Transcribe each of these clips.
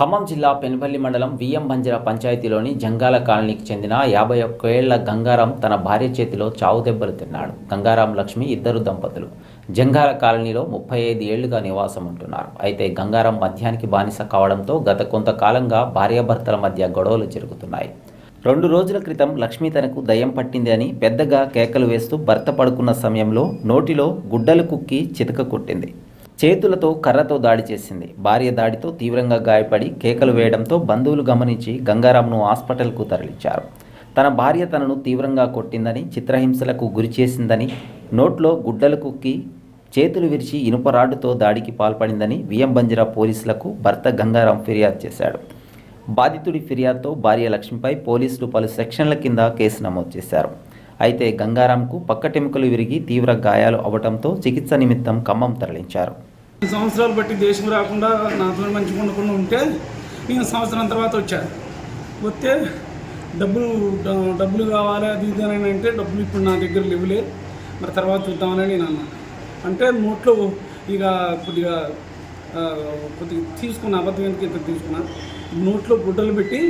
ఖమ్మం జిల్లా పెనుపల్లి మండలం విఎం బంజర పంచాయతీలోని జంగాల కాలనీకి చెందిన యాభై ఒక్కేళ్ళ గంగారాం తన భార్య చేతిలో చావు దెబ్బలు తిన్నాడు. గంగారాం లక్ష్మి ఇద్దరు దంపతులు. జంగాల కాలనీలో ముప్పై ఐదు ఏళ్ళుగా నివాసం ఉంటున్నారు. అయితే గంగారాం మద్యానికి బానిస కావడంతో గత కొంతకాలంగా భార్యాభర్తల మధ్య గొడవలు జరుగుతున్నాయి. రెండు రోజుల క్రితం లక్ష్మి తనకు దయ్యం పట్టింది అని పెద్దగా కేకలు వేస్తూ భర్త పడుకున్న సమయంలో నోటిలో గుడ్డలు కుక్కి చితక కొట్టింది. చేతులతో కర్రతో దాడి చేసింది. భార్య దాడితో తీవ్రంగా గాయపడి కేకలు వేయడంతో బంధువులు గమనించి గంగారాంను హాస్పిటల్కు తరలించారు. తన భార్య తనను తీవ్రంగా కొట్టిందని చిత్రహింసలకు గురి చేసిందని నోట్లో గుడ్డలు కుక్కి చేతులు విరిచి ఇనుప రాడ్డుతో దాడికి పాల్పడిందని విఎం బంజరా పోలీసులకు భర్త గంగారాం ఫిర్యాదు చేశాడు. బాధితుడి ఫిర్యాదుతో భార్య లక్ష్మిపై పోలీసులు పలు సెక్షన్ల కింద కేసు నమోదు చేశారు. అయితే గంగారాంకు పక్కటెముకలు విరిగి తీవ్ర గాయాలు అవడంతో చికిత్స నిమిత్తం ఖమ్మం తరలించారు. సంవత్సరాలు బట్టి దేశం రాకుండా నాతో మంచిగా ఉండకుండా ఉంటే నేను సంవత్సరం తర్వాత వచ్చాను వస్తే డబ్బులు డబ్బులు కావాలి అది ఇది అని అంటే డబ్బులు ఇప్పుడు నా దగ్గర లేవులే. మరి తర్వాత చూద్దామని నేను అన్నా. అంటే నోట్లో ఇక కొద్దిగా కొద్దిగా తీసుకున్న అబద్ధం ఎందుకు ఇంత తీసుకున్నా? నోట్లో గుడ్డలు పెట్టి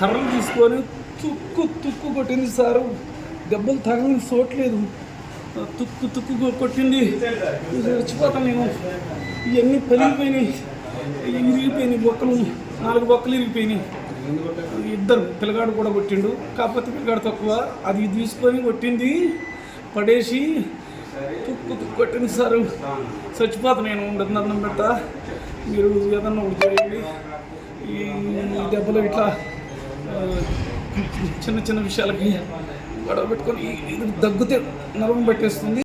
కర్రలు తీసుకొని తుక్కు తుక్కు కొట్టింది సారు. దెబ్బలు తగలని చోట్లేదు తుక్కు తుక్కు కొట్టింది. చచ్చిపోతాను నేను ఇవన్నీ పలిగిపోయినాయి ఇరిగిపోయినాయి బొక్కలు. నాలుగు బొక్కలు ఇరిగిపోయినాయి. ఇద్దరు పిల్లగాడు కూడా కొట్టిండు. కాకపోతే పిల్లగాడు తక్కువ. అది తీసుకొని కొట్టింది. పడేసి తుక్కు తుక్కు కొట్టింది సార్. చచ్చిపోతాను నేను ఉండదు పెడతా. మీరు ఏదన్నా ఒకటి చేయండి. ఈ దెబ్బలు ఇట్లా చిన్న చిన్న విషయాలకి గొడవ పెట్టుకొని ఇది దగ్గుతే నరం పెట్టేస్తుంది.